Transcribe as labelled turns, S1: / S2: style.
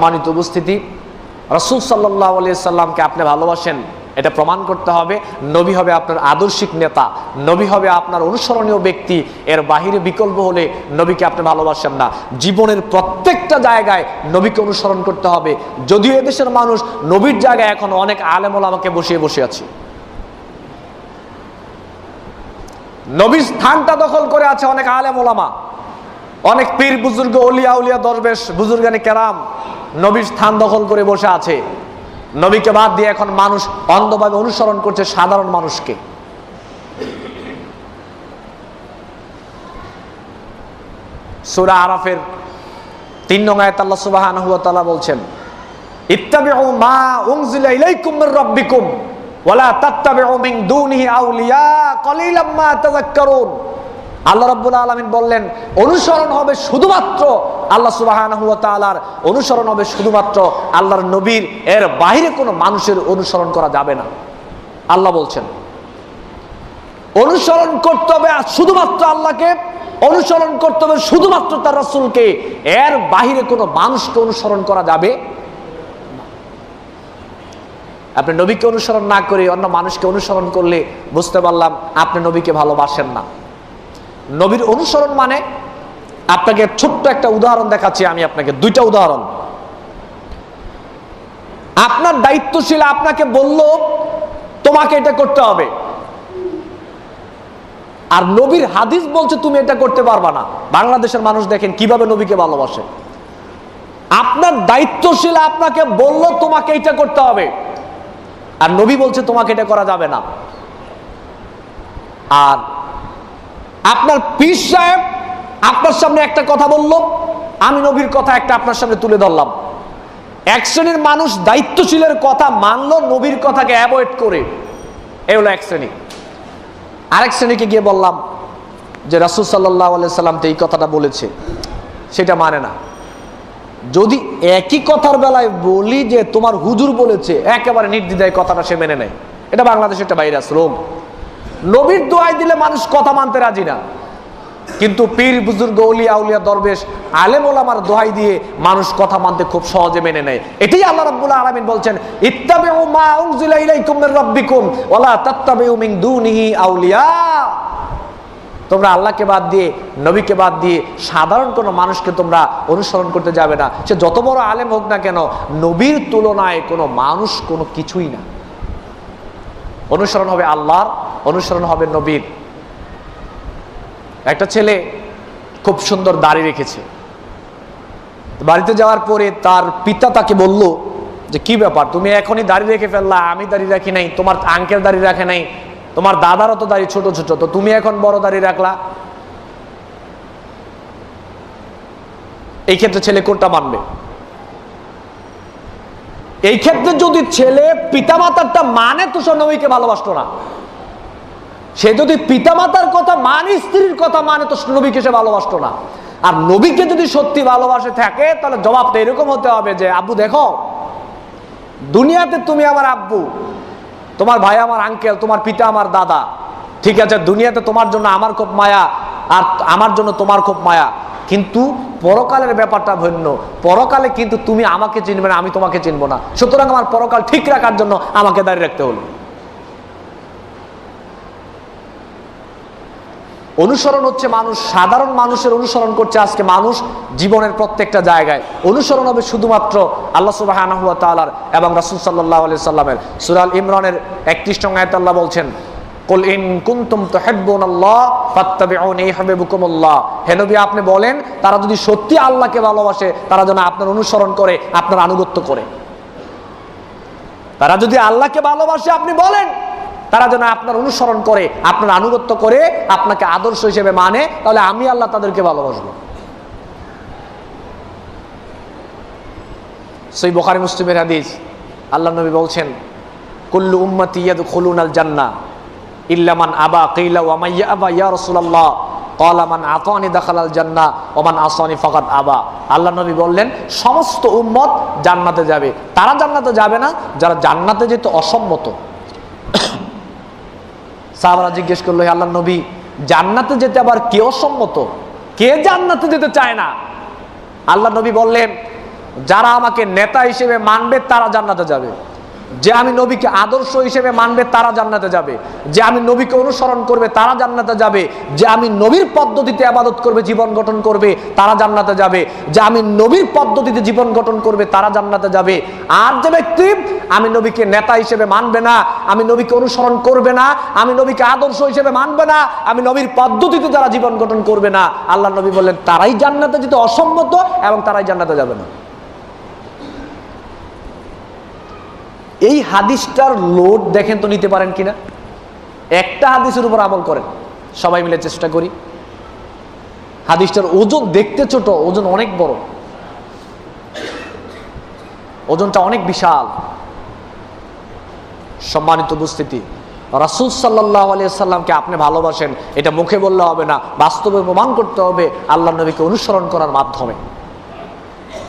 S1: সম্মানিত উপস্থিতি। রসুল সাল্লাহ সাল্লামকে আপনি ভালোবাসেন, এটা প্রমাণ করতে হবে। নবী হবে আপনার আদর্শিক নেতা, নবী হবে আপনার অনুসরণীয় ব্যক্তি। এর বাহিরে বিকল্প হলে নবীকে আপনি ভালোবাসেন না। জীবনের প্রত্যেকটা জায়গায় নবীকে অনুসরণ করতে হবে। যদিও এদেশের মানুষ নবীর জায়গায় এখন অনেক আলেমল আমাকে বসিয়ে বসে আছে। নবীর স্থানটা দখল করে আছে অনেক আলেম অনেক পীর বুজুর্গ, অলিয়া উলিয়া, দরবেশ, বুজুর্গানি কেরাম। নবীর স্থান দখল করে বসে আছে। নবীকে বাদ দিয়ে এখন মানুষ অন্ধভাবে অনুসরণ করছে সাধারণ মানুষকে। সুরা আরাফের তিন নং আয়াত আল্লাহ সুবহানাহু ওয়া তাআলা বলছেন, ইত্তাবিউ মা উনজিলা ইলাইকুম মির রাব্বিকুম ওয়ালা তাত্তাবিউ মিন আউলিয়া, কলিলাম আল্লাহ রাব্বুল আলামিন বললেন, অনুসরণ হবে শুধুমাত্র আল্লাহ ওয়া অনুসরণ হবে শুধুমাত্র আল্লাহর নবীর, এর বাইরে কোনো মানুষের অনুসরণ করা যাবে না। আল্লাহ বলছেন, অনুসরণ করতে হবে শুধুমাত্র আল্লাহকে, অনুসরণ করতে হবে শুধুমাত্র তার রাসূলকে, এর বাহিরে কোনো মানুষকে অনুসরণ করা যাবে আপনি নবীকে অনুসরণ না করে অন্য মানুষকে অনুসরণ করলে বুঝতে পারলাম আপনি নবীকে ভালোবাসেন না। নবীর অনুসরণ মানে আপনাকে ছোট্ট একটা উদাহরণ দেখাচ্ছি, আমি আপনাকে দুইটা উদাহরণ। আপনার দায়িত্বশীল আপনাকে বলল, তোমাকে এটা করতে হবে। আর নবীর হাদিস বলছে, তুমি এটা করতে পারবা না। বাংলাদেশের মানুষ দেখেন কীভাবে নবীকে ভালোবাসে। আপনার দায়িত্বশীল আপনাকে বলল, তোমাকে এটা করতে হবে। আর নবী বলছে, তোমাকে এটা করা যাবে না। আর আপনার পীর সাহেব আপনার সামনে একটা কথা বলল, আমি নবীর কথা একটা আপনার সামনে তুলে ধরলাম। এক শ্রেণির মানুষ দায়িত্বশীলের কথা মানল, নবীর কথাকে অ্যাভয়েড করে। এ হলো এক শ্রেণি। আরেক শ্রেণীকে গিয়ে বললাম যে রাসুল সাল্লাহ সাল্লাম তো এই কথাটা বলেছে, সেটা মানে না। যদি একই কথার বেলায় বলি যে তোমার হুজুর বলেছে, একেবারে নির্দ্বিধায় কথাটা সে মেনে নেয়। এটা বাংলাদেশের একটা ভাইরাস রোগ। নবীর দোয়াই দিলে মানুষ কথা মানতে রাজি না। কিন্তু পীর, বুজুর্গ উলিয়া উলিয়া দরবেশ, আলেম, ওলামার দোহাই দিয়ে মানুষ কথা মানতে খুব সহজে মেনে নেয়। এটাই আল্লাহ রাব্বুল আলামিন বলছেন, ইত্তাবিউ মা উনজিলা ইলাইকুম মির রাব্বিকুম ওয়ালা তাত্তাবিউ মিন দুনিহি আউলিয়া। তোমরা আল্লাহকে বাদ দিয়ে, নবীকে বাদ দিয়ে সাধারণ কোনো মানুষকে তোমরা অনুসরণ করতে যাবে না। সে যত বড় আলেম হোক না কেন, নবীর তুলনায় কোনো মানুষ কোনো কিছুই না। অনুসরণ হবে আল্লাহর অনুসরণ হবে নবীর। একটা ছেলে খুব সুন্দর দাড়ি রেখেছে। বাড়িতে যাওয়ার পরে তার পিতা তাকে বলল যে, কি ব্যাপার? তুমি এখনই দাড়ি রেখে ফেললা, আমি দাড়ি রাখি নাই, তোমার আঙ্কেল দাড়ি রাখে নাই, তোমার দাদারও তো দাড়ি ছোট ছোট, তো তুমি এখন বড় দাড়ি রাখলা? এই ক্ষেত্রে ছেলে কোনটা মানবে? এই ক্ষেত্রে যদি ছেলে পিতামাতারটা মানে তো নবীকে ভালোবাসতো না। সে যদি পিতামাতার কথা মানে স্ত্রীর কথা মানে তো নবীকে সে ভালোবাসতো না। আর নবীকে যদি সত্যি ভালোবাসে থাকে, তাহলে জবাবটা এরকম হতে হবে যে, আব্বু, দেখো, দুনিয়াতে তুমি আমার আব্বু, তোমার ভাই আমার আঙ্কেল তোমার পিতা আমার দাদা, ঠিক আছে, দুনিয়াতে তোমার জন্য আমার খুব মায়া, আর আমার জন্য তোমার খুব মায়া। কিন্তু পরকালের ব্যাপারটা ভিন্ন। পরকালে কিন্তু তুমি আমাকে চিনবে না, আমি তোমাকে চিনবো না। সুতরাং আমার পরকাল ঠিক রাখার জন্য আমাকে দাঁড়িয়ে রাখতে হলো। অনুসরণ হচ্ছে মানুষ, সাধারণ মানুষের অনুসরণ করছে আজকে মানুষ জীবনের প্রত্যেকটা জায়গায়। অনুসরণ হবে শুধুমাত্র আল্লাহ সুবাহ এবং রাসুল সাল্লাহ আলি সাল্লামের সুরাল ইমরানের একত্রিশ আয়াত আল্লাহ বলছেন, কুল ইন কুনতুম তুহিব্বুন আল্লাহ ফাত্তাবিউনি নবী, আপনি বলেন, তারা যদি সত্যি আল্লাহকে ভালোবাসে, তারা যেন আপনার অনুসরণ করে, আপনার আনুগত্য করে। তারা যদি আল্লাহকে ভালোবাসে, আপনি বলেন তারা যেন আপনার অনুসরণ করে, আপনার আনুগত্য করে, আপনাকে আদর্শ হিসেবে মানে তাহলে আমি আল্লাহ তাদেরকে ভালোবাসবো। সেই বোখারি মুসলিমের হাদিস, আল্লাহ নবী বলছেন, কুল্লু উম্মতি খুলুন আল জান্না ইল্লামান আবা, কিলা ওয়ামাইয়া আবা, ইয়া রাসূলুল্লাহ, ক্বালা মান আতানি দাখালাল জান্নাহ ওয়া মান আসানি ফাকাদ আবা। আল্লাহ নবী বললেন, সমস্ত উম্মত জান্নাতে যাবে। তারা জান্নাতে যাবে না, যারা জান্নাতে যেতে অসম্মত। সাহাবারা জিজ্ঞেস করল আল্লাহ নবী, জান্নাতে যেতে আবার কে অসম্মত? কে জান্নাতে যেতে চায় না? আল্লাহ নবী বললেন, যারা আমাকে নেতা হিসেবে মানবে তারা জান্নাতে যাবে। যে আমি নবীকে আদর্শ হিসেবে মানবে তারা জান্নাতে যাবে। যে আমি নবীকে অনুসরণ করবে তারা জান্নাতে যাবে। যে আমি নবীর পদ্ধতিতে আবাদত করবে জীবন গঠন করবে তারা জান্নাতে যাবে। যে আমি নবীর পদ্ধতিতে জীবন গঠন করবে তারা জান্নাতে যাবে। আর যে ব্যক্তি, আমি নবীকে নেতা হিসেবে মানবে না, আমি নবীকে অনুসরণ করবে না, আমি নবীকে আদর্শ হিসেবে মানবে না, আমি নবীর পদ্ধতিতে তারা জীবন গঠন করবে না, আল্লাহ নবী বললেন, তারাই জান্নাতে যেতে অসম্মত এবং তারাই জান্নাতে যাবে না। এই হাদিসটার লোড দেখেন তো নিতে পারেন কিনা? একটা হাদিসের উপর আমল করেন। সবাই মিলে চেষ্টা করি। হাদিসটার ওজন দেখতে ছোট, ওজন অনেক বড়। ওজনটা অনেক বিশাল। সম্মানিত উপস্থিতি, রাসুল সাল্লাহ আলিয়াল্লামকে আপনি ভালোবাসেন, এটা মুখে বললে হবে না, বাস্তবে প্রমাণ করতে হবে আল্লাহ নবীকে অনুসরণ করার মাধ্যমে।